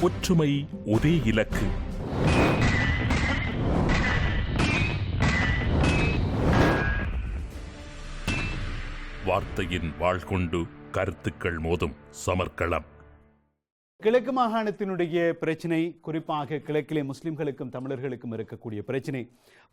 ஒற்றுமை ஒரே இலக்கு. வார்த்தையின் வாழ்கொண்டு கருத்துக்கள் மோதும் சமர்க்களம். கிழக்கு மாகாணத்தினுடைய பிரச்சனை குறிப்பாக கிழக்கிலே முஸ்லிம்களுக்கும் தமிழர்களுக்கும் இருக்கக்கூடிய பிரச்சனை.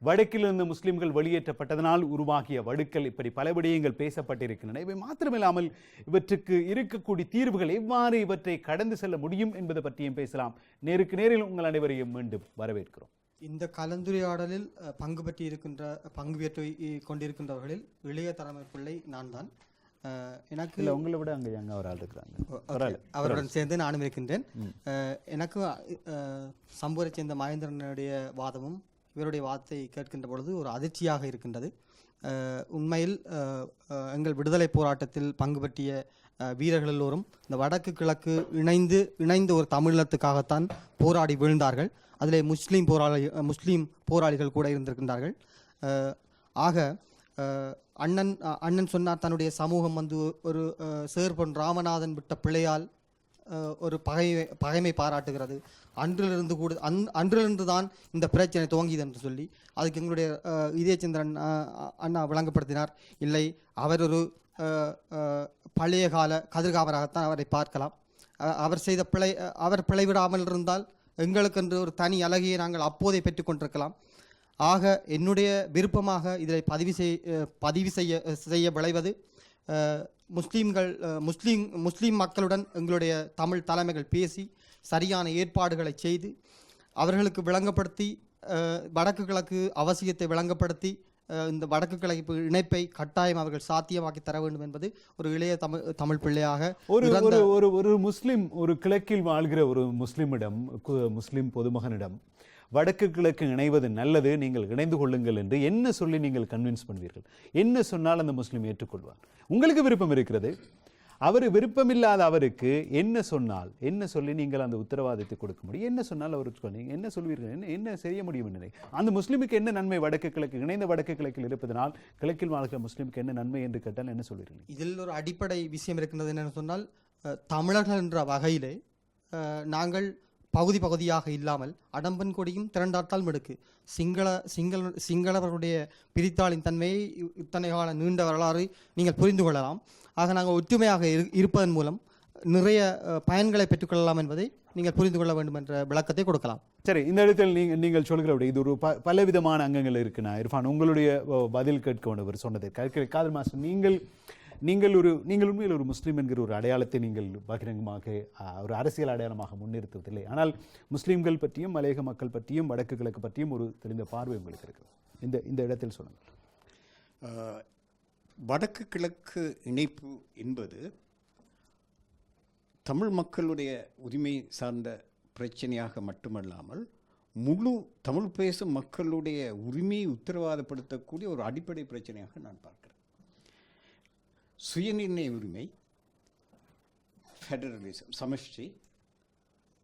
வடக்கிலிருந்து முஸ்லிம்கள் வெளியேற்றப்பட்டதனால் உருவாகிய வடுக்கள் இப்படி பல விடயங்கள் பேசப்பட்டிருக்கின்றன. இவை மாத்திரமில்லாமல் இவற்றுக்கு இருக்கக்கூடிய தீர்வுகள் எவ்வாறு இவற்றை கடந்து செல்ல முடியும் என்பது பற்றியும் பேசலாம். நேருக்கு நேரில் உங்கள் அனைவரையும் மீண்டும் வரவேற்கிறோம். இந்த கலந்துரையாடலில் பங்கு பற்றி இருக்கின்ற பங்கு பெற்று கொண்டிருக்கின்றவர்களில் இளைய தலைமை பிள்ளை நான் தான் எனக்கு இல்ல உங்களை விட அங்க எங்க ஒரு ஆள் இருக்கிறாங்க. அவருடன் சேர்ந்து நானும் இருக்கின்றேன். எனக்கு சம்பூரை சேர்ந்த மகேந்திரனுடைய வாதமும் இவருடைய வாதத்தை கேட்கின்ற பொழுது ஒரு அதிர்ச்சியாக இருக்கின்றது. உண்மையில் எங்கள் விடுதலை போராட்டத்தில் பங்கு பற்றிய வீரர்கள் எல்லோரும் இந்த வடக்கு கிழக்கு இணைந்து இணைந்த ஒரு தமிழத்துக்காகத்தான் போராடி வீழ்ந்தார்கள். அதிலே முஸ்லீம் போராளி முஸ்லீம் போராளிகள் கூட இருந்திருக்கின்றார்கள். ஆக அண்ணன் அண்ணன் சொன்னார் தன்னுடைய சமூகம் வந்து ஒரு சேர்பன் ராமநாதன் விட்ட பிள்ளையால் ஒரு பகைமை பகைமை பாராட்டுகிறது. அன்றிலிருந்து கூட அன் அன்றிலிருந்து தான் இந்த பிரச்சனை துவங்கியது என்று சொல்லி அதுக்கு எங்களுடைய இதயச்சந்திரன் அண்ணா விளங்கப்படுத்தினார். இல்லை அவர் ஒரு பழைய கால கதிர்காமராகத்தான் அவரை பார்க்கலாம். அவர் செய்த பிழை அவர் பிழைவிடாமல் இருந்தால் எங்களுக்கென்று ஒரு தனி அழகியை நாங்கள் அப்போதே பெற்றுக்கொண்டிருக்கலாம் ஆக என்னுடைய விருப்பமாக இதில் பதிவு செய் பதிவு செய்ய செய்ய விளைவது முஸ்லீம்கள் முஸ்லீம் முஸ்லீம் மக்களுடன் எங்களுடைய தமிழ் தலைமைகள் பேசி சரியான ஏற்பாடுகளை செய்து அவர்களுக்கு விளங்கப்படுத்தி வடக்கு கிழக்கு அவசியத்தை விளங்கப்படுத்தி இந்த வடக்கு கிழக்கு இணைப்பை கட்டாயம் அவர்கள் சாத்தியமாக்கி தர வேண்டும் என்பது ஒரு இளைய தமிழ் தமிழ் பிள்ளையாக ஒரு ஒரு ஒரு ஒரு முஸ்லிம் ஒரு கிழக்கில் வாழ்கிற ஒரு முஸ்லிமிடம் முஸ்லிம் பொதுமகனிடம் வடக்கு கிழக்கு இணைவது நல்லது நீங்கள் இணைந்து கொள்ளுங்கள் என்று என்ன சொல்லி நீங்கள் கன்வின்ஸ் பண்ணுவீர்கள்? என்ன சொன்னால் அந்த முஸ்லிம் ஏற்றுக்கொள்வார் உங்களுக்கு விருப்பம் இருக்கிறது? அவர் விருப்பமில்லாத அவருக்கு என்ன சொன்னால் என்ன சொல்லி நீங்கள் அந்த உத்தரவாதத்தை கொடுக்க முடியும்? என்ன சொன்னால் அவருக்கு சொன்னீங்க என்ன சொல்வீர்கள்? என்ன என்ன செய்ய முடியும் என்று அந்த முஸ்லிமுக்கு என்ன நன்மை? வடக்கு கிழக்கு இணைந்த வடக்கு கிழக்கில் இருப்பதனால் கிழக்கில் வாழ்கிற முஸ்லிமுக்கு என்ன நன்மை என்று கேட்டால் என்ன சொல்வீர்கள் இதில் ஒரு அடிப்படை விஷயம் இருக்கின்றது என்னென்னு சொன்னால் தமிழர்கள் என்ற வகையிலே நாங்கள் பகுதி பகுதியாக இல்லாமல் அடம்பன் கொடியும் திரண்டாட்டால் மிடுக்கு. சிங்கள சிங்கள சிங்களவர்களுடைய பிரித்தாளின் தன்மையை இத்தனை கால நீண்ட வரலாறு நீங்கள் புரிந்து கொள்ளலாம். ஆக நாங்கள் ஒற்றுமையாக இரு- இருப்பதன் மூலம் நிறைய பயன்களை பெற்றுக்கொள்ளலாம் என்பதை நீங்கள் புரிந்து கொள்ள வேண்டும் என்ற விளக்கத்தை கொடுக்கலாம். சரி இந்த இடத்தில் நீங்கள் நீங்கள் சொல்கிறபடி இது ஒரு ப பலவிதமான அங்கங்கள் இருக்குண்ணா. இர்ஃபான் உங்களுடைய ஓ, பதில் கேட்க வேண்டவர் சொன்னது கற்கிற காதல் மாஸ்டர் நீங்கள் நீங்கள் ஒரு நீங்கள் உண்மையில் ஒரு முஸ்லீம் என்கிற ஒரு அடையாளத்தை நீங்கள் பகிரங்கமாக ஒரு அரசியல் அடையாளமாக முன்னிறுத்துவதில்லை. ஆனால் முஸ்லீம்கள் பற்றியும் மலையக மக்கள் பற்றியும் வடக்கு கிழக்கு பற்றியும் ஒரு தெரிந்த பார்வை உங்களுக்கு இருக்குது இந்த இந்த இடத்தில் சொல்லுங்கள். வடக்கு கிழக்கு இணைப்பு என்பது தமிழ் மக்களுடைய உரிமை சார்ந்த பிரச்சனையாக மட்டுமல்லாமல் முழு தமிழ் பேசும் மக்களுடைய உரிமையை உத்தரவாதப்படுத்தக்கூடிய ஒரு அடிப்படை பிரச்சனையாக நான் பார்க்கிறேன். சுயநிர்ணய உரிமை ஃபெடரலிசம் சமஷ்டி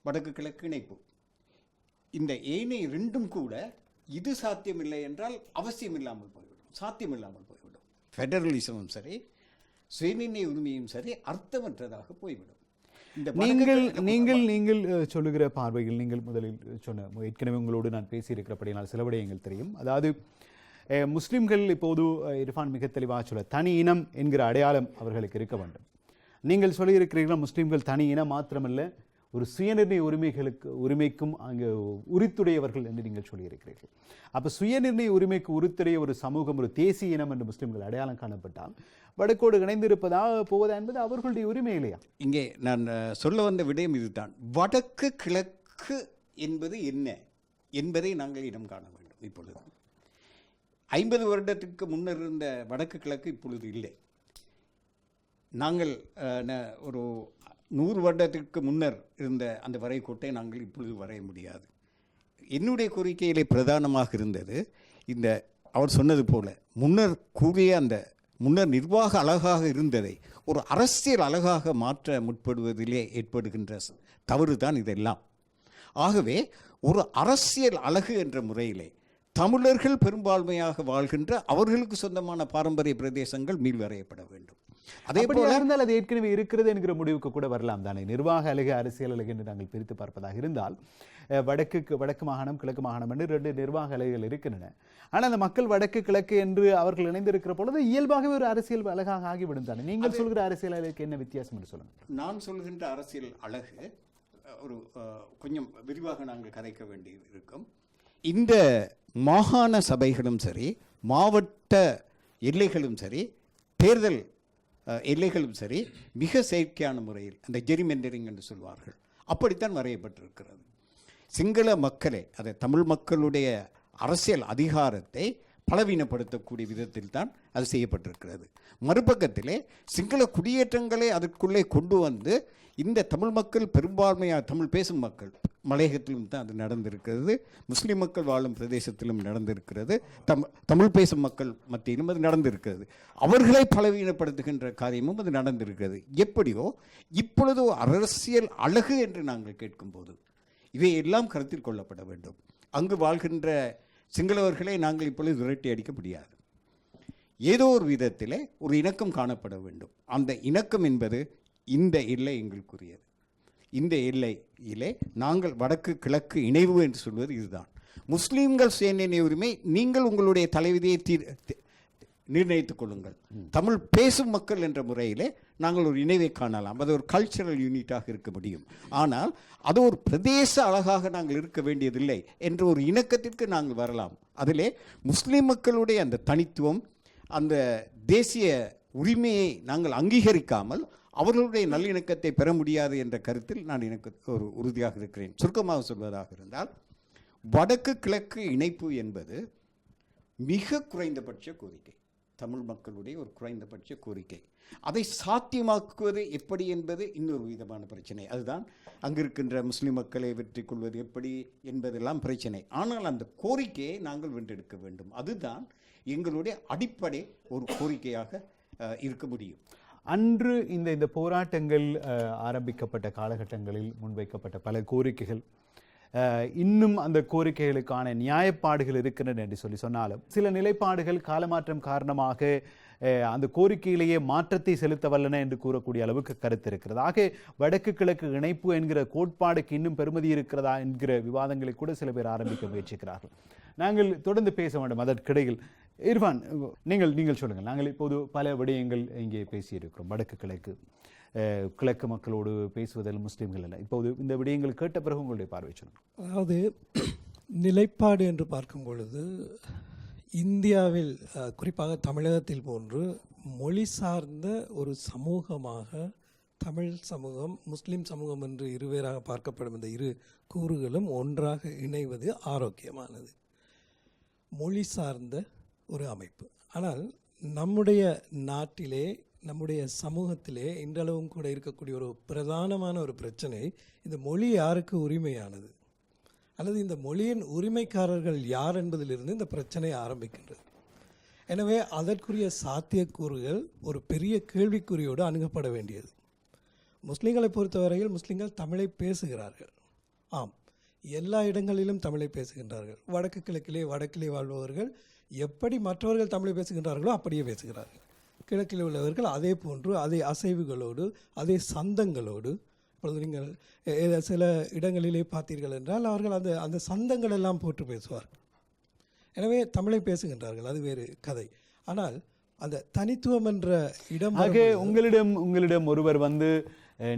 வடக்கு கிழக்கு இணைப்பு. இந்த ஏனைய ரெண்டும் கூட இது சாத்தியமில்லை என்றால் அவசியம் இல்லாமல் போய்விடும். சாத்தியம் இல்லாமல் போய்விடும். ஃபெடரலிசமும் சரி சுயநிர்ணய உரிமையும் சரி அர்த்தமற்றதாக போய்விடும். நீங்கள் நீங்கள் நீங்கள் சொல்லுகிற பார்வையில் நீங்கள் முதலில் சொன்ன ஏற்கனவே உங்களோடு நான் பேசியிருக்கிறபடினால் சில விடயங்கள் தெரியும். அதாவது முஸ்லிம்கள் இப்போது இர்ஃபான் மிக தெளிவாக சொல்ல தனி இனம் என்கிற அடையாளம் அவர்களுக்கு இருக்க வேண்டும். நீங்கள் சொல்லியிருக்கிறீர்கள் முஸ்லிம்கள் தனி இனம் மாத்திரமல்ல ஒரு சுயநிர்ணய உரிமைகளுக்கு உரிமைக்கும் அங்கே உரித்துடையவர்கள் என்று நீங்கள் சொல்லியிருக்கிறீர்கள். அப்போ சுயநிர்ணய உரிமைக்கு உரித்துடைய ஒரு சமூகம் ஒரு தேசிய இனம் என்று முஸ்லிம்கள் அடையாளம் காணப்பட்டால் வடக்கோடு இணைந்திருப்பதா போவதா என்பது அவர்களுடைய உரிமை இல்லையா? இங்கே நான் சொல்ல வந்த விடயம் இதுதான். வடக்கு கிழக்கு என்பது என்ன என்பதை நாங்கள் இடம் காண வேண்டும் இப்பொழுது. ஐம்பது வருடத்துக்கு முன்னர் இருந்த வடக்கு கிழக்கு இப்பொழுது இல்லை. நாங்கள் ஒரு நூறு வருடத்திற்கு முன்னர் இருந்த அந்த வரைகோட்டை நாங்கள் இப்பொழுது வரைய முடியாது. என்னுடைய கோரிக்கையிலே பிரதானமாக இருந்தது இந்த அவர் சொன்னது போல முன்னர் கூறிய அந்த முன்னர் நிர்வாக அழகாக இருந்ததை ஒரு அரசியல் அழகாக மாற்ற முற்படுவதிலே ஏற்படுகின்ற தவறு தான் இதெல்லாம். ஆகவே ஒரு அரசியல் அழகு என்ற முறையிலே தமிழர்கள் பெரும்பான்மையாக வாழ்கின்ற அவர்களுக்கு சொந்தமான பாரம்பரிய பிரதேசங்கள் மீள்வரையப்பட வேண்டும். அதே போல இருந்தால் அது ஏற்கனவே இருக்கிறது என்கிற முடிவுக்கு கூட வரலாம் தானே. நிர்வாக அழகு அரசியல் அழகு என்று நாங்கள் பிரித்து பார்ப்பதாக இருந்தால் அஹ், வடக்கு மாகாணம் கிழக்கு மாகாணம் என்று ரெண்டு நிர்வாக அலைகள் இருக்கின்றன. ஆனால் அந்த மக்கள் வடக்கு கிழக்கு என்று அவர்கள் இணைந்திருக்கிற பொழுது இயல்பாகவே ஒரு அரசியல் அழகாக ஆகிவிடும் தானே. நீங்கள் சொல்கிற அரசியல் அழகுக்கு என்ன வித்தியாசம் என்று சொல்லுங்கள். நான் சொல்கின்ற அரசியல் அழகு ஒரு கொஞ்சம் விரிவாக நாங்கள் கதைக்க வேண்டி இருக்கும் இந்த மாகாண சபைகளும் சரி மாவட்ட எல்லைகளும் சரி தேர்தல் எல்லைகளும் சரி மிக செயற்கையான முறையில் அந்த ஜெரிமெண்டரிங் என்று சொல்வார்கள். அப்படித்தான் வரையப்பட்டிருக்கிறது. சிங்கள மக்களே அதை தமிழ் மக்களுடைய அரசியல் அதிகாரத்தை பலவீனப்படுத்தக்கூடிய விதத்தில் தான் அது செய்யப்பட்டிருக்கிறது. மறுபக்கத்திலே சிங்கள குடியேற்றங்களை அதற்குள்ளே கொண்டு வந்து இந்த தமிழ் மக்கள் பெரும்பான்மையாக தமிழ் பேசும் மக்கள் மலையகத்திலும் தான் அது நடந்திருக்கிறது. முஸ்லீம் மக்கள் வாழும் பிரதேசத்திலும் நடந்திருக்கிறது. தம் தமிழ் பேசும் மக்கள் மத்தியிலும் அது நடந்திருக்கிறது. அவர்களை பலவீனப்படுத்துகின்ற காரியமும் அது நடந்திருக்கிறது. எப்படியோ இப்பொழுது அரசியல் அழகு என்று நாங்கள் கேட்கும்போது இவையெல்லாம் கருத்தில் கொள்ளப்பட வேண்டும். அங்கு வாழ்கின்ற சிங்களவர்களை நாங்கள் இப்பொழுது விரட்டி அடிக்க முடியாது. ஏதோ ஒரு விதத்திலே ஒரு இணக்கம் காணப்பட வேண்டும். அந்த இணக்கம் என்பது இந்த எல்லை எங்களுக்குரியது. இந்த எல்லையிலே நாங்கள் வடக்கு கிழக்கு இணைவு என்று சொல்வது இதுதான். முஸ்லீம்கள் சுயநிர்ணய உரிமை நீங்கள் உங்களுடைய தலைவிதியை தீர் நிர்ணயித்துக் கொள்ளுங்கள். தமிழ் பேசும் மக்கள் என்ற முறையிலே நாங்கள் ஒரு இணைவை காணலாம். அது ஒரு கல்ச்சரல் யூனிட்டாக இருக்க முடியும். ஆனால் அது ஒரு பிரதேச அழகாக நாங்கள் இருக்க வேண்டியதில்லை என்ற ஒரு இணக்கத்திற்கு நாங்கள் வரலாம். அதிலே முஸ்லீம் மக்களுடைய அந்த தனித்துவம் அந்த தேசிய உரிமையை நாங்கள் அங்கீகரிக்காமல் அவர்களுடைய நல்லிணக்கத்தை பெற முடியாது என்ற கருத்தில் நான் எனக்கு ஒரு உறுதியாக இருக்கிறேன். சுருக்கமாக சொல்வதாக இருந்தால் வடக்கு கிழக்கு இணைப்பு என்பது மிக குறைந்தபட்ச கோரிக்கை. தமிழ் மக்களுடைய ஒரு குறைந்தபட்ச கோரிக்கை. அதை சாத்தியமாக்குவது எப்படி என்பது இன்னொரு விதமான பிரச்சனை. அதுதான் அங்கு இருக்கின்ற மக்களை வெற்றி கொள்வது எப்படி என்பதெல்லாம் பிரச்சனை. ஆனால் அந்த கோரிக்கையை நாங்கள் வென்றெடுக்க வேண்டும். அதுதான் எங்களுடைய அடிப்படை ஒரு கோரிக்கையாக இருக்க முடியும். அன்று இந்த இந்த போராட்டங்கள் ஆரம்பிக்கப்பட்ட காலகட்டங்களில் முன்வைக்கப்பட்ட பல கோரிக்கைகள். இன்னும் அந்த கோரிக்கைகளுக்கான நியாயப்பாடுகள் இருக்கின்றன என்று சொல்லி சொன்னாலும் சில நிலைப்பாடுகள் காலமாற்றம் காரணமாக அந்த கோரிக்கையிலேயே மாற்றத்தை செலுத்த வல்லன என்று கூறக்கூடிய அளவுக்கு கருத்து இருக்கிறது. ஆக வடக்கு கிழக்கு இணைப்பு என்கிற கோட்பாடுக்கு இன்னும் பெருமதி இருக்கிறதா என்கிற விவாதங்களை கூட சில பேர் ஆரம்பிக்க முயற்சிக்கிறார்கள். நாங்கள் தொடர்ந்து பேச வேண்டும் அதற்கிடையில். இர்ஃபான் நீங்கள் நீங்கள் சொல்லுங்கள். நாங்கள் இப்போது பல விடயங்கள் இங்கே பேசியிருக்கிறோம் வடக்கு கிழக்கு. கிழக்கு மக்களோடு பேசுவதில் முஸ்லீம்கள் இல்லை. இப்போது இந்த விடயங்கள் கேட்ட பிறகு உங்களுடைய பார்வை சொன்னோம் அதாவது நிலைப்பாடு என்று பார்க்கும் பொழுது இந்தியாவில் குறிப்பாக தமிழகத்தில் போன்று மொழி சார்ந்த ஒரு சமூகமாக தமிழ் சமூகம் முஸ்லீம் சமூகம் என்று இருவேறாக பார்க்கப்படும் இந்த இரு கூறுகளும் ஒன்றாக இணைவது ஆரோக்கியமானது. மொழி சார்ந்த ஒரு அமைப்பு. ஆனால் நம்முடைய நாட்டிலே நம்முடைய சமூகத்திலே இன்றளவும் கூட இருக்கக்கூடிய ஒரு பிரதானமான ஒரு பிரச்சனை இந்த மொழி யாருக்கு உரிமையானது? அல்லது இந்த மொழியின் உரிமைக்காரர்கள் யார் என்பதிலிருந்து இந்த பிரச்சனை ஆரம்பிக்கின்றது? எனவே அதற்குரிய சாத்தியக்கூறுகள் ஒரு பெரிய கேள்விக்குறியோடு அணுகப்பட வேண்டியது. முஸ்லீம்களை பொறுத்தவரையில் முஸ்லீம்கள் தமிழை பேசுகிறார்கள். ஆம் எல்லா இடங்களிலும் தமிழை பேசுகின்றார்கள். வடக்கு கிழக்கிலே வடக்கிலே வாழ்பவர்கள் எப்படி மற்றவர்கள் தமிழை பேசுகின்றார்களோ அப்படியே பேசுகிறார்கள். கிழக்கில் உள்ளவர்கள் அதே போன்று அதே அசைவுகளோடு அதே சந்தங்களோடு இப்பொழுது நீங்கள் சில இடங்களிலே பார்த்தீர்கள் என்றால் அவர்கள் அந்த அந்த சந்தங்கள் எல்லாம் போட்டு பேசுவார்கள் எனவே தமிழை பேசுகின்றார்கள் அது வேறு கதை. ஆனால் அந்த தனித்துவம் என்ற இடம் ஆக உங்களிடம் உங்களிடம் ஒருவர் வந்து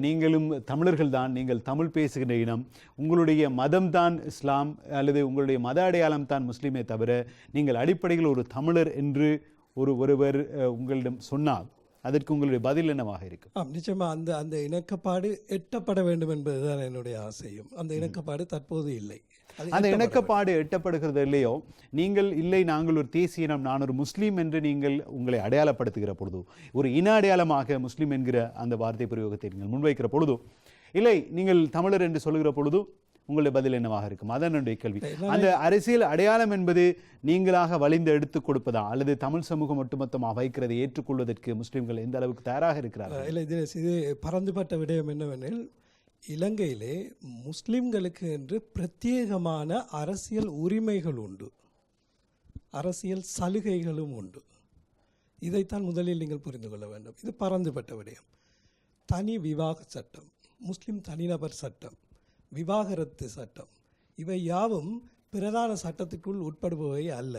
நீங்களும் தமிழர்கள் தான் நீங்கள் தமிழ் பேசுகின்ற இனம் உங்களுடைய மதம் தான் இஸ்லாம் அல்லது உங்களுடைய மத அடையாளம் தான் முஸ்லீமே தவிர நீங்கள் அடிப்படையில் ஒரு தமிழர் என்று ஒரு ஒருவர் உங்களிடம் சொன்னால் அதற்கு உங்களுடைய பதில் என்னவாக இருக்கும்? ஆம் நிச்சயமா அந்த அந்த இணக்கப்பாடு எட்டப்பட வேண்டும் என்பதுதான் என்னுடைய ஆசையும். அந்த இணக்கப்பாடு தற்போது இல்லை. அந்த இணக்கப்பாடு எட்டப்படுகிறது இல்லையோ நீங்கள் இல்லை நாங்கள் ஒரு தேசிய இனம் நான் ஒரு முஸ்லீம் என்று நீங்கள் உங்களை அடையாளப்படுத்துகிற பொழுது ஒரு இன அடையாளமாக முஸ்லீம் என்கிற அந்த வார்த்தை பிரயோகத்தை நீங்கள் முன்வைக்கிற பொழுது இல்லை நீங்கள் தமிழர் என்று சொல்லுகிற பொழுது உங்களுடைய பதில் என்னவாக இருக்கும்? அதான் என்னுடைய கேள்வி. அந்த அரசியல் அடையாளம் என்பது நீங்களாக வலிந்து எடுத்துக் கொடுப்பதா? அல்லது தமிழ் சமூகம் ஒட்டுமொத்தமாக வைக்கிறதை ஏற்றுக்கொள்வதற்கு முஸ்லிம்கள் எந்த அளவுக்கு தயாராக இருக்கிறார்கள்? இல்லை இது இது பறந்துபட்ட விடயம் என்னவெனில் இலங்கையிலே முஸ்லிம்களுக்கு என்று பிரத்யேகமான அரசியல் உரிமைகள் உண்டு. அரசியல் சலுகைகளும் உண்டு. இதைத்தான் முதலில் நீங்கள் புரிந்து கொள்ள வேண்டும். இது பரந்துபட்ட விடயம். தனி விவாக சட்டம் முஸ்லிம் தனிநபர் சட்டம். விவாகரத்து சட்டம். இவை யாவும் பிரதான சட்டத்துக்குள் உட்படுபவை அல்ல.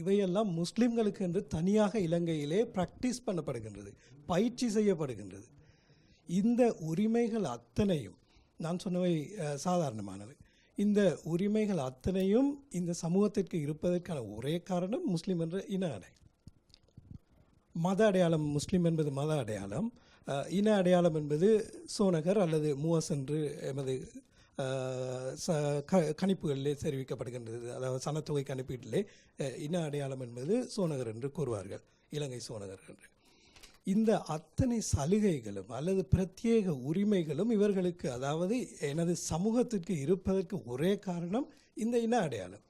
இவையெல்லாம் முஸ்லிம்களுக்கு என்று தனியாக இலங்கையிலே ப்ராக்டிஸ் பண்ணப்படுகின்றது பயிற்சி செய்யப்படுகின்றது. இந்த உரிமைகள் அத்தனையும் நான் சொன்னவை சாதாரணமானது. இந்த உரிமைகள் அத்தனையும் இந்த சமூகத்திற்கு இருப்பதற்கான ஒரே காரணம் முஸ்லீம் என்ற இன அடை. மத அடையாளம் முஸ்லீம் என்பது மத அடையாளம். இன அடையாளம் என்பது சோனகர் அல்லது மூவஸ் என்று எமது ச க கணிப்புகளிலே தெரிவிக்கப்படுகின்றது. அதாவது சனத்தொகை கணிப்பீட்டிலே இன அடையாளம் என்பது சோனகர் என்று கூறுவார்கள். இலங்கை சோனகர் என்று. இந்த அத்தனை சலுகைகளும் அல்லது பிரத்யேக உரிமைகளும் இவர்களுக்கு அதாவது எனது சமூகத்திற்கு இருப்பதற்கு ஒரே காரணம் இந்த இன அடையாளம்.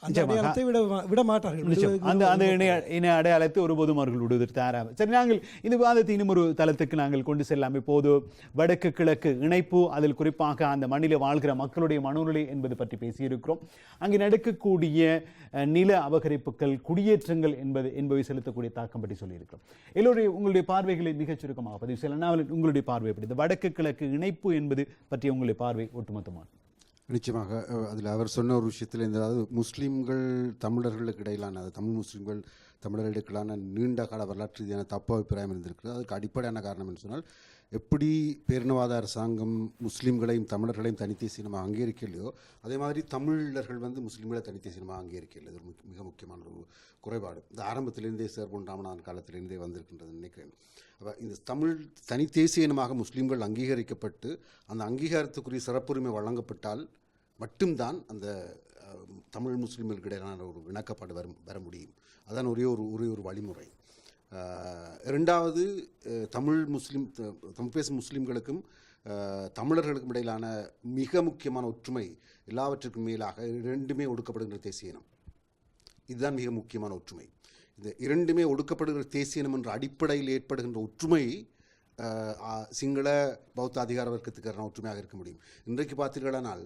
அந்த. அடையாளத்தை விட விட மாட்டார்கள். நிச்சயம். விடுவதற்கு அந்த அந்த ஒரு- இணைய அடையாளத்தை ஒருபோதும் அவர்கள் விடுவதற்கு தயாராக. சரி நாங்கள் இந்த விவாதத்தை இன்னும் ஒரு தளத்துக்கு நாங்கள் கொண்டு செல்லலாம். இப்போது வடக்கு கிழக்கு இணைப்பு அதில் குறிப்பாக அந்த மண்ணில் வாழ்கிற மக்களுடைய மனோநிலை என்பது பற்றி பேசியிருக்கிறோம். அங்கே நடக்கக்கூடிய நில அபகரிப்புகள் குடியேற்றங்கள் என்பது என்பவை செலுத்தக்கூடிய தாக்கம் பற்றி சொல்லியிருக்கிறோம். எல்லோருடைய உங்களுடைய பார்வைகளை மிகச் சுருக்கமாக பதிவு செய்யலாம். உங்களுடைய பார்வை எப்படி? இந்த வடக்கு கிழக்கு இணைப்பு என்பது பற்றி உங்களுடைய பார்வை ஒட்டுமொத்தமாக. நிச்சயமாக அதில் அவர் சொன்ன ஒரு விஷயத்தில் இந்த அதாவது முஸ்லீம்கள் தமிழர்களுக்கு இடையிலான அது தமிழ் முஸ்லீம்கள் தமிழர்களுக்கான நீண்ட கால வரலாற்று ரீதியான தப்பு அபிப்பிராயம் இருந்திருக்கிறது. அதுக்கு அடிப்படையான காரணம் என்று சொன்னால் எப்படி பேரினவாத அரசாங்கம் முஸ்லீம்களையும் தமிழர்களையும் தனித்தேசியமாக அங்கீகரிக்கலையோ அதே மாதிரி தமிழர்கள் வந்து முஸ்லீம்களை தனித்தேசியமாக அங்கீகரிக்கல இது ஒரு மிக முக்கியமான ஒரு குறைபாடு. இந்த ஆரம்பத்திலிருந்தே சேர்பொன் ராமநாதன் காலத்திலேருந்தே வந்திருக்கின்றது நினைக்கிறேன். அப்போ இந்த தமிழ் தனித்தேசிய இனமாக முஸ்லீம்கள் அங்கீகரிக்கப்பட்டு அந்த அங்கீகாரத்துக்குரிய சிறப்புரிமை வழங்கப்பட்டால் மட்டும்தான் அந்த தமிழ் முஸ்லீம்களுக்கு இடையிலான ஒரு இணக்கப்பாடு வர வர முடியும். அதான் ஒரே ஒரு ஒரே ஒரு வழிமுறை. ரெண்டாவது இரண்டாவது தமிழ் முஸ்லீம் தமிழ் பேசும் முஸ்லீம்களுக்கும் தமிழர்களுக்கும் இடையிலான மிக முக்கியமான ஒற்றுமை எல்லாவற்றுக்கும் மேலாக இரண்டுமே ஒடுக்கப்படுகின்ற தேசிய இனம். இதுதான் மிக முக்கியமான ஒற்றுமை. இந்த இரண்டுமே ஒடுக்கப்படுகிற தேசியனம் என்ற அடிப்படையில் ஏற்படுகின்ற ஒற்றுமை சிங்கள பௌத்த அதிகார வர்க்கத்துக்கான ஒற்றுமையாக இருக்க முடியும். இன்றைக்கு பார்த்தீர்களானால்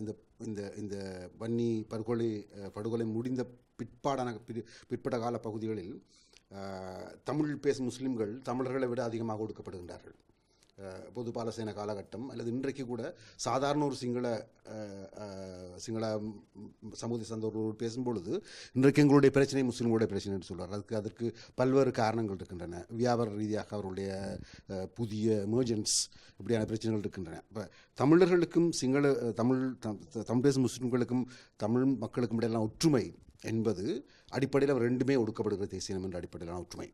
இந்த இந்த இந்த வன்னி படுகொலை படுகொலை முடிந்த பிற்பாடான பிற பிற்பட்ட கால பகுதிகளில் தமிழ் பேசும் முஸ்லிம்கள் தமிழர்களை விட அதிகமாக ஒடுக்கப்படுகின்றார்கள். பொது பாலசேன காலகட்டம் அல்லது இன்றைக்கு கூட சாதாரண ஒரு சிங்கள சிங்கள சமூக சார்ந்தவர்களோடு பேசும்பொழுது இன்றைக்கு எங்களுடைய பிரச்சனை முஸ்லீம்களுடைய பிரச்சனை என்று சொல்றார். அதுக்கு அதற்கு பல்வேறு காரணங்கள் இருக்கின்றன. வியாபார ரீதியாக அவருடைய புதிய எமர்ஜென்ஸ் இப்படியான பிரச்சனைகள் இருக்கின்றன. இப்போ தமிழர்களுக்கும் சிங்கள தமிழ் த- தமிழ் பேசும் முஸ்லீம்களுக்கும் தமிழ் மக்களுக்கும் இடையெல்லாம் ஒற்றுமை என்பது அடிப்படையில் அவர் ரெண்டுமே ஒடுக்கப்படுகிற தேசியம் என்ற அடிப்படையிலான ஒற்றுமை.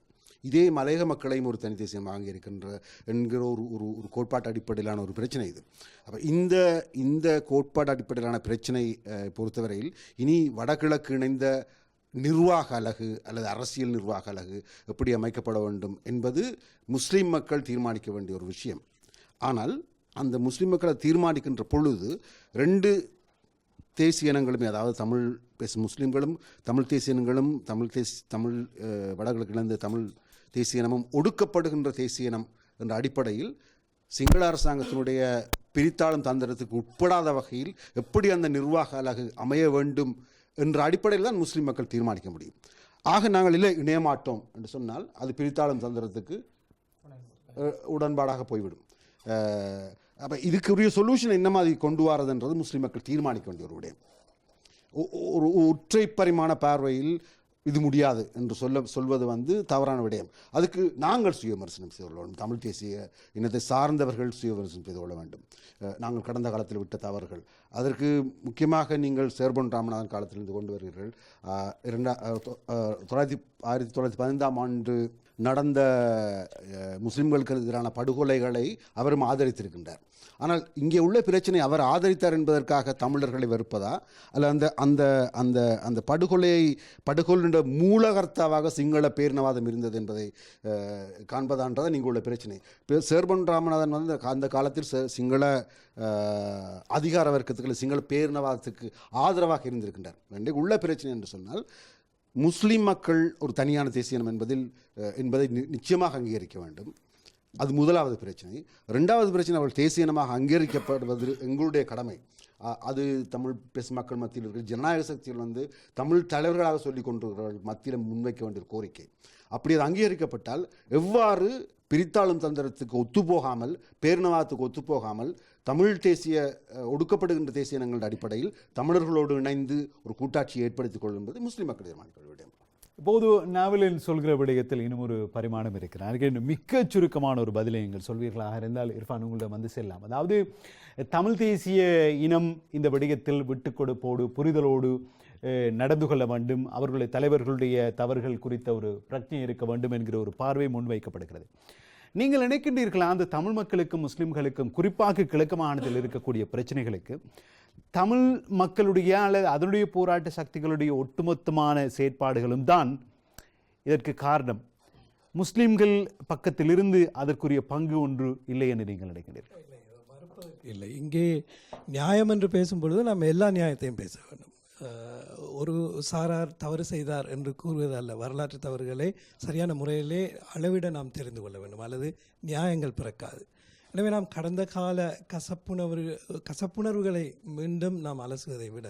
இதே மலையக மக்களையும் ஒரு தனி தேசியமாக இருக்கின்ற என்கிற ஒரு ஒரு ஒரு கோட்பாட்டு அடிப்படையிலான ஒரு பிரச்சனை இது. அப்போ இந்த இந்த கோட்பாட்டு அடிப்படையிலான பிரச்சனை பொறுத்தவரையில் இனி வடகிழக்கு இணைந்த நிர்வாக அலகு அல்லது அரசியல் நிர்வாக அலகு எப்படி அமைக்கப்பட வேண்டும் என்பது முஸ்லீம் மக்கள் தீர்மானிக்க வேண்டிய ஒரு விஷயம். ஆனால் அந்த முஸ்லீம் மக்களை தீர்மானிக்கின்ற பொழுது ரெண்டு தேசிய இனங்களுமே அதாவது தமிழ் பேசும் முஸ்லீம்களும் தமிழ் தேசிய இனங்களும் தமிழ் தேசி தமிழ் வடகிழக்கு இணைந்த தமிழ் தேசிய இனமும் ஒடுக்கப்படுகின்ற தேசிய இனம் என்ற அடிப்படையில் சிங்கள அரசாங்கத்தினுடைய பிரித்தாளும் தந்திரத்துக்கு உட்படாத வகையில் எப்படி அந்த நிர்வாக அலகு அமைய வேண்டும் என்ற அடிப்படையில் தான் முஸ்லீம் மக்கள் தீர்மானிக்க முடியும். ஆக நாங்கள் இல்லை இணையமாட்டோம் என்று சொன்னால் அது பிரித்தாளும் தந்திரத்துக்கு உடன்பாடாக போய்விடும். அப்போ இதுக்குரிய சொல்யூஷன் என்ன மாதிரி கொண்டு வரதுன்றது முஸ்லீம் மக்கள் தீர்மானிக்க வேண்டிய ஒரு விடயம். ஒ- ஒரு ஒற்றை பரிமாண பார்வையில் இது முடியாது என்று சொல்ல சொல்வது வந்து தவறான விடயம். அதுக்கு நாங்கள் சுய விமர்சனம் செய்து கொள்ள வேண்டும். தமிழ் தேசிய இனத்தை சார்ந்தவர்கள் சுய விமர்சனம் செய்து கொள்ள வேண்டும். நாங்கள் கடந்த காலத்தில் விட்ட தவறுகள். அதற்கு முக்கியமாக நீங்கள் சேர்பன் ராமநாதன் காலத்திலிருந்து கொண்டு வருகிறீர்கள். இரண்டா தொள்ளாயிரத்தி ஆயிரத்தி தொள்ளாயிரத்தி பதினைந்தாம் ஆண்டு நடந்த முஸ்லிம்களுக்கு எதிரான படுகொலைகளை அவரும் ஆதரித்திருக்கின்றார். ஆனால் இங்கே உள்ள பிரச்சனை அவர் ஆதரித்தார் என்பதற்காக தமிழர்களை வெறுப்பதா? அல்ல அந்த அந்த அந்த அந்த படுகொலையை படுகொலைன்ற மூலகர்த்தாவாக சிங்கள பேரினவாதம் இருந்தது என்பதை அஹ், காண்பதான்றதை நீங்கள் உள்ள பிரச்சனை. இப்போ சேர்பன் ராமநாதன் வந்து அந்த காலத்தில் சிங்கள அதிகார வர்க்கத்துக்கு சிங்கள பேரினவாதத்துக்கு ஆதரவாக இருந்திருக்கின்றார். இன்றைக்கு உள்ள பிரச்சனை என்று சொன்னால் முஸ்லீம் மக்கள் ஒரு தனியான தேசியம் என்பதில் என்பதை நி- நிச்சயமாக அங்கீகரிக்க வேண்டும். அது முதலாவது பிரச்சனை. ரெண்டாவது பிரச்சனை அவர்கள் தேசிய இனமாக அங்கீகரிக்கப்படுவது எங்களுடைய கடமை. அது தமிழ் பேசும் மக்கள் மத்தியில் இருக்கிற ஜனநாயக சக்தியில் வந்து தமிழ் தலைவர்களாக சொல்லிக் கொண்டிருக்கிறவர்கள் மத்தியில் முன்வைக்க வேண்டிய கோரிக்கை. அப்படி அது அங்கீகரிக்கப்பட்டால் எவ்வாறு பிரித்தாளும் தந்திரத்துக்கு ஒத்துப்போகாமல் பேரினவாதத்துக்கு ஒத்துப்போகாமல் தமிழ் தேசிய ஒடுக்கப்படுகின்ற தேசிய இனங்களின் அடிப்படையில் தமிழர்களோடு இணைந்து ஒரு கூட்டாட்சியை ஏற்படுத்திக் கொள்ளும் என்பது முஸ்லீம் மக்களுடைய விடயம் இப்போது நாவலில் சொல்கிற விடயத்தில் இன்னும் ஒரு பரிமாணம் இருக்கிறார் இன்னும் மிக்க சுருக்கமான ஒரு பதிலை நீங்கள் சொல்வீர்களாக இருந்தால் இர்ஃபான் உங்களிடம் வந்து செல்லலாம். அதாவது தமிழ் தேசிய இனம் இந்த விடயத்தில் விட்டு கொடுப்போடு புரிதலோடு நடந்து கொள்ள வேண்டும். அவர்களுடைய தலைவர்களுடைய தவறுகள் குறித்த ஒரு பிரச்சனை இருக்க வேண்டும் என்கிற ஒரு பார்வை முன்வைக்கப்படுகிறது. நீங்கள் நினைக்கின்றீர்களா அந்த தமிழ் மக்களுக்கும் முஸ்லிம்களுக்கும் குறிப்பாக கிழக்கு மாநிலத்தில் இருக்கக்கூடிய பிரச்சனைகளுக்கு தமிழ் மக்களுடைய அல்லது அதனுடைய போராட்ட சக்திகளுடைய ஒட்டுமொத்தமான செயற்பாடுகளும் தான் இதற்கு காரணம். முஸ்லிம்கள் பக்கத்திலிருந்து அதற்குரிய பங்கு ஒன்று இல்லை என்று நீங்கள் நினைக்கிறீர்கள் இல்லை இங்கே நியாயம் என்று பேசும்பொழுது நாம் எல்லா நியாயத்தையும் பேச வேண்டும். ஒரு சாரார் தவறு செய்தார் என்று கூறுவது அல்ல வரலாற்று தவறுகளை சரியான முறையிலே அளவிட நாம் தெரிந்து கொள்ள வேண்டும். அல்லது நியாயங்கள் பிறக்காது. எனவே நாம் கடந்த கால கசப்புணர்வு கசப்புணர்வுகளை மீண்டும் நாம் அலசுவதை விட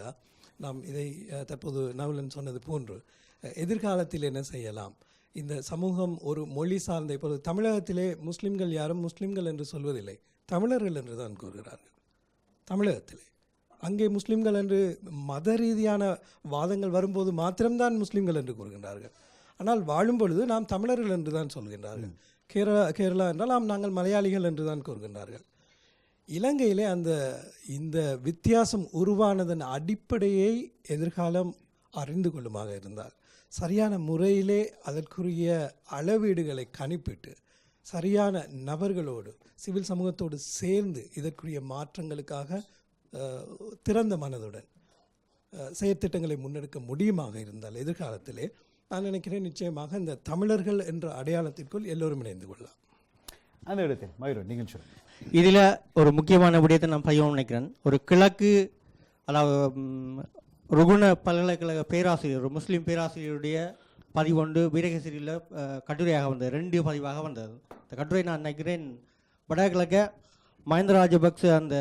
நாம் இதை தற்போது நவலன் சொன்னது போன்று எதிர்காலத்தில் என்ன செய்யலாம்? இந்த சமூகம் ஒரு மொழி சார்ந்த இப்போது தமிழகத்திலே முஸ்லிம்கள் யாரும் முஸ்லிம்கள் என்று சொல்வதில்லை. தமிழர்கள் என்று தான் கூறுகிறார்கள். தமிழகத்திலே. அங்கே முஸ்லீம்கள் என்று மத ரீதியான வாதங்கள் வரும்போது மாத்திரம்தான் முஸ்லீம்கள் என்று கூறுகின்றார்கள். ஆனால் வாழும் பொழுது நாம் தமிழர்கள் என்று தான் சொல்கின்றார்கள். கேரளா கேரளா என்றால் நாம் நாங்கள் மலையாளிகள் என்று தான் கூறுகின்றார்கள். இலங்கையிலே அந்த இந்த வித்தியாசம் உருவானதன் அடிப்படையை எதிர்காலம் அறிந்து கொள்ளுமாக இருந்தால் சரியான முறையிலே அதற்குரிய அளவீடுகளை கணிப்பிட்டு சரியான நபர்களோடு சிவில் சமூகத்தோடு சேர்ந்து இதற்குரிய மாற்றங்களுக்காக திறந்த மனதுடன் செயற்திட்டங்களை முன்னெடுக்க முடியுமாக இருந்தால் எதிர்காலத்திலே நான் நினைக்கிறேன் நிச்சயமாக இந்த தமிழர்கள் என்ற அடையாளத்திற்குள் எல்லோரும் இணைந்து கொள்ளலாம். அந்த இடத்தில் மயூரன் நீங்கள் சொல்லுங்கள். இதில் ஒரு முக்கியமான விடயத்தை நான் பதிவு நினைக்கிறேன். ஒரு கிழக்கு அதாவது ருகுண பல்கலைக்கழக பேராசிரியர் ஒரு முஸ்லீம் பேராசிரியருடைய பதிவொன்று வீரகேசரியில் கட்டுரையாக வந்தது ரெண்டு பதிவாக வந்தது. இந்த கட்டுரை நான் நினைக்கிறேன் வடகிழக்க மஹிந்த ராஜபக்ச அந்த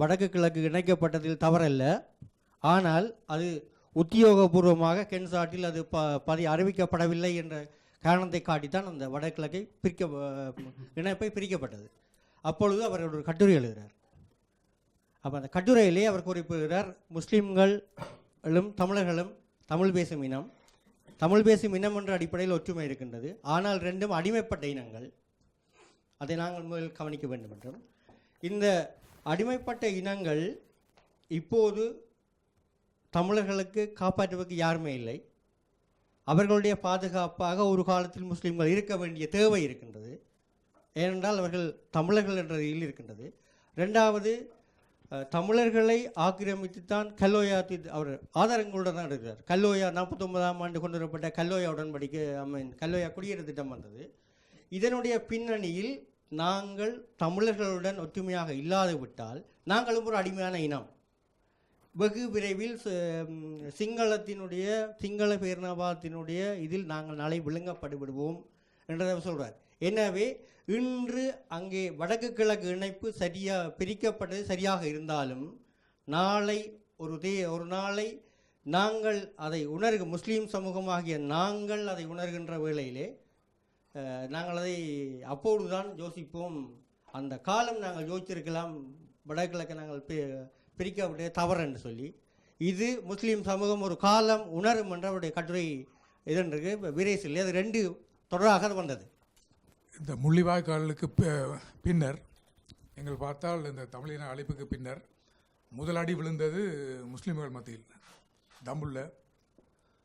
வடக்கு கிழக்கு இணைக்கப்பட்டதில் தவறல்ல. ஆனால் அது உத்தியோகபூர்வமாக கென்சாட்டில் அது ப பதி அறிவிக்கப்படவில்லை என்ற காரணத்தை காட்டித்தான் அந்த வடகிழக்கை பிரிக்க இணைப்பை பிரிக்கப்பட்டது. அப்பொழுது அவர் ஒரு கட்டுரை எழுதுகிறார் அப்போ அந்த கட்டுரையிலே அவர் குறிப்பிடுகிறார் முஸ்லிம்களும் தமிழர்களும் தமிழ் பேசும் இனம். தமிழ் பேசும் இனம் என்ற அடிப்படையில் ஒற்றுமை இருக்கின்றது. ஆனால் ரெண்டும் அடிமைப்பட்ட இனங்கள். அதை நாங்கள் முதலில் கவனிக்க வேண்டும் என்றும் இந்த அடிமைப்பட்ட இனங்கள் இப்போது தமிழர்களுக்கு காப்பாற்றுவதற்கு யாருமே இல்லை. அவர்களுடைய பாதுகாப்பாக ஒரு காலத்தில் முஸ்லீம்கள் இருக்க வேண்டிய தேவை இருக்கின்றது. ஏனென்றால் அவர்கள் தமிழர்கள் என்ற இதில் இருக்கின்றது. ரெண்டாவது தமிழர்களை தமிழர்களை ஆக்கிரமித்துத்தான் கல்லோயா தி- அவர் ஆதாரங்களுடன் தான் இருக்கிறார் கல்லோயா நாற்பத்தொன்பதாம் ஆண்டு கொண்டு வரப்பட்ட கல்லோயா உடன்படிக்கை ஐ மீன் கல்லோயா குடியேறு திட்டம் வந்தது. இதனுடைய பின்னணியில் நாங்கள் தமிழர்களுடன் ஒற்றுமையாக இல்லாது விட்டால் நாங்களும் ஒரு அடிமையான இனம். வெகு விரைவில் ச- சிங்களத்தினுடைய சிங்கள பேரினவாதத்தினுடைய இதில் நாங்கள் நாளை விழுங்கப்பட்டு விடுவோம் என்றதை அவர் எனவே இன்று அங்கே வடக்கு கிழக்கு இணைப்பு சரியாக பிரிக்கப்பட்டது சரியாக இருந்தாலும் நாளை ஒரு தே ஒரு நாளை நாங்கள் அதை உணர்க முஸ்லீம் சமூகமாகிய நாங்கள் அதை உணர்கின்ற வேளையிலே நாங்கள் அதை அப்பொழுதுதான் யோசிப்போம். அந்த காலம் நாங்கள் யோசிச்சிருக்கலாம். வடகிழக்கை நாங்கள் பி பிரிக்கப்பட்டு தவறு என்று சொல்லி. இது முஸ்லீம் சமூகம் ஒரு காலம் உணரும் என்ற அவருடைய கட்டுரை இதன்றிருக்கு. வீரேசில் அது ரெண்டு தொடராக அது வந்தது. இந்த முள்ளிவாய்க்காலுக்கு பி- பின்னர் எங்கள் பார்த்தால் இந்த தமிழின அழைப்புக்கு பின்னர் முதல் அடி விழுந்தது முஸ்லீம்கள் மத்தியில் தம்புள்ள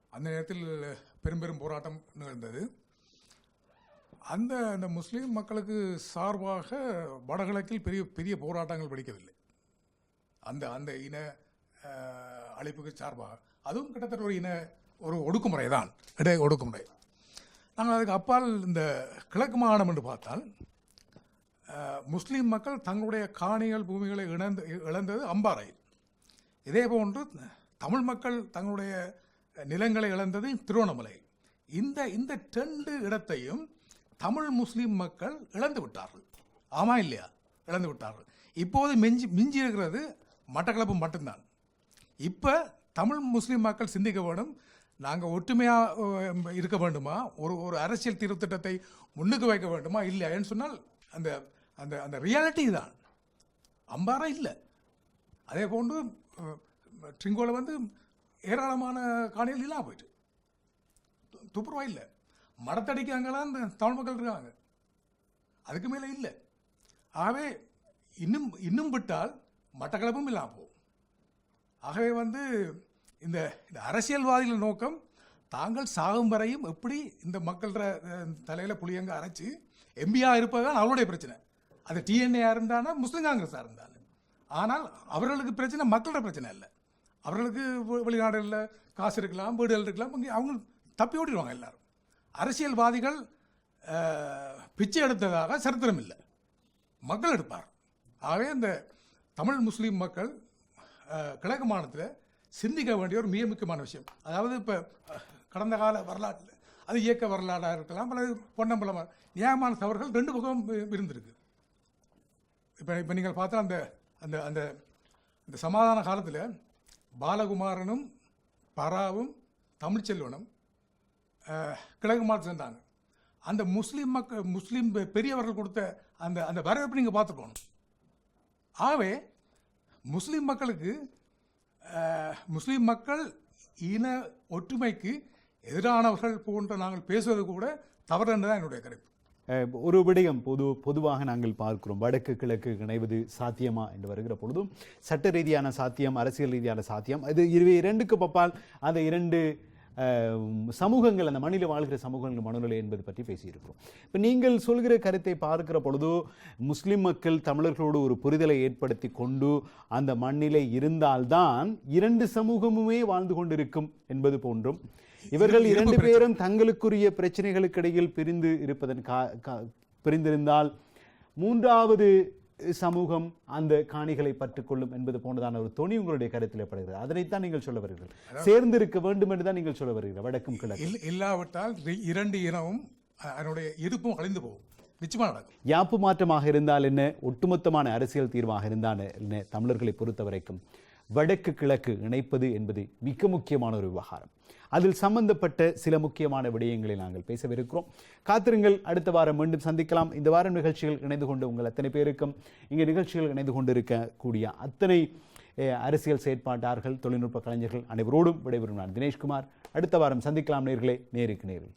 அந்த நேரத்தில் பெரும் பெரும் போராட்டம் நிகழ்ந்தது. அந்த அந்த முஸ்லீம் மக்களுக்கு சார்பாக வடகிழக்கில் பெரிய பெரிய போராட்டங்கள் வெடிக்கவில்லை. அந்த அந்த இன அழைப்புக்கு சார்பாக. அதுவும் கிட்டத்தட்ட ஒரு இன ஒரு ஒடுக்குமுறை தான். இடை ஒடுக்குமுறை. நாங்கள் அதுக்கு அப்பால் இந்த கிழக்கு மாகாணம் என்று பார்த்தால் முஸ்லீம் மக்கள் தங்களுடைய காணிகள் பூமிகளை இழந்து இழந்தது அம்பாறையில் இதே போன்று தமிழ் மக்கள் தங்களுடைய நிலங்களை இழந்தது திருவண்ணாமலை. இந்த இந்த ரெண்டு இடத்தையும் தமிழ் முஸ்லீம் மக்கள் இழந்து விட்டார்கள். ஆமாம் இல்லையா? இழந்து விட்டார்கள். இப்போது மிஞ்சி மிஞ்சி இருக்கிறது மட்டக்களப்பு மட்டும்தான். இப்போ தமிழ் முஸ்லீம் மக்கள் சிந்திக்க வேண்டும். நாங்கள் ஒற்றுமையாக இருக்க வேண்டுமா? ஒரு ஒரு அரசியல் தீர்வு திட்டத்தை முன்னுக்கு வைக்க வேண்டுமா? இல்லையான்னு சொன்னால் அந்த அந்த அந்த ரியாலிட்டி தான். அம்பாரா இல்லை. அதே போன்று ட்ரிங்கோவில் வந்து ஏராளமான காணிகள் இல்லாம போயிட்டு. து- துப்புரவா இல்லை. மரத்தடிக்கு அங்கெல்லாம் இந்த தமிழ் மக்கள் இருக்காங்க. அதுக்கு மேலே இல்லை. ஆகவே இன்னும் இன்னும் விட்டால் மட்டக்களப்பும் இல்லாமல் போகும். ஆகவே வந்து இந்த இந்த அரசியல்வாதிகள் நோக்கம் தாங்கள் சாகும் வரையும் எப்படி இந்த மக்கள தலையில் புளியங்க அரைச்சி எம்பியாக இருப்பது தான் அவருடைய பிரச்சனை. அது டிஎன்ஏ இருந்தானா முஸ்லீம் காங்கிரஸாக இருந்தாலும். ஆனால் அவர்களுக்கு பிரச்சனை மக்களோட பிரச்சனை இல்லை அவர்களுக்கு வெளிநாடுகளில் காசு இருக்கலாம் வீடுகள் இருக்கலாம் அவங்க தப்பி ஓடிடுவாங்க எல்லாரும். அரசியல்வாதிகள் பிச்சை எடுத்ததாக சரித்திரம் இல்லை. மக்கள் எடுப்பார் ஆகவே இந்த தமிழ் முஸ்லீம் மக்கள் கிழக்கு மாநிலத்தில் சிந்திக்க வேண்டிய ஒரு மிக முக்கியமான விஷயம். அதாவது இப்போ கடந்த கால வரலாற்றில் அது இயக்க வரலாறாக இருக்கலாம் அல்லது பொன்னம்பலம் நியாயமான தவறுகள் ரெண்டு பக்கம் இருந்திருக்கு. இப்போ இப்போ நீங்கள் பார்த்தா அந்த அந்த அந்த இந்த சமாதான காலத்தில் பாலகுமாரனும் பராவும் தமிழ்ச்செல்வனும் கிழக்கு சேர்ந்தாங்க அந்த முஸ்லீம் மக்கள் முஸ்லீம் பெரியவர்கள் கொடுத்த அந்த அந்த வரவேற்பு நீங்கள் பார்த்துக்கணும். ஆகவே முஸ்லீம் மக்களுக்கு முஸ்லீம் மக்கள் இன ஒற்றுமைக்கு எதிரானவர்கள் போன்ற நாங்கள் பேசுவது கூட தவறு என்றுதான் என்னுடைய கருத்து. ஒரு விடயம் பொது பொதுவாக நாங்கள் பார்க்கிறோம். வடக்கு கிழக்கு இணைவது சாத்தியமா என்று வருகிற பொழுதும் சட்ட ரீதியான சாத்தியம் அரசியல் ரீதியான சாத்தியம் அது இரு இரண்டுக்கு பப்பால் அந்த இரண்டு சமூகங்கள் அந்த மண்ணில் வாழ்கிற சமூகங்கள் மனநிலை என்பது பற்றி பேசியிருக்கிறோம் இப்போ நீங்கள் சொல்கிற கருத்தை பார்க்கிற பொழுது முஸ்லிம் மக்கள் தமிழர்களோடு ஒரு புரிதலை ஏற்படுத்தி கொண்டு அந்த மண்ணிலே இருந்தால்தான் இரண்டு சமூகமுமே வாழ்ந்து கொண்டிருக்கும் என்பது போன்றும் இவர்கள் இரண்டு. பேரும் தங்களுக்குரிய பிரச்சனைகளுக்கு இடையில் பிரிந்து இருப்பதன் கா- பிரிந்திருந்தால் மூன்றாவது சமூகம் அந்த காணிகளை பற்றுக்கொள்ளும் என்பது போன்றதான ஒரு துணி உங்களுடைய கருத்தில் ஏற்படுகிறது அதனைத்தான் நீங்கள் சொல்ல வருகிறீர்கள். சேர்ந்து இருக்க வேண்டும் என்று தான் நீங்கள் சொல்ல வருகிறீர்கள் வடக்கும் கிழக்கும். இல் இல்லாவிட்டால் இரண்டு இனமும் அதனுடைய இருப்பும் அழிந்து போகும். யாப்பு மாற்றமாக இருந்தால் என்ன? ஒட்டுமொத்தமான அரசியல் தீர்வாக இருந்தால் என்ன? தமிழர்களை பொறுத்த வரைக்கும் வடக்கு கிழக்கு இணைப்பது என்பது மிக முக்கியமான ஒரு விவகாரம். அதில் சம்பந்தப்பட்ட சில முக்கியமான விடயங்களை நாங்கள் பேசவிருக்கிறோம். காத்திருங்கள் அடுத்த வாரம் மீண்டும் சந்திக்கலாம். இந்த வாரம் நிகழ்ச்சிகள் இணைந்து கொண்டு உங்கள் அத்தனை பேருக்கும் இங்கே நிகழ்ச்சிகள் இணைந்து கொண்டிருக்கக்கூடிய அத்தனை அரசியல் செயற்பாட்டார்கள் தொழில்நுட்ப கலைஞர்கள் அனைவரோடும் விடைபெறும் நான் தினேஷ்குமார். அடுத்த வாரம் சந்திக்கலாம் நேர்களே. நேருக்கு நேரில்.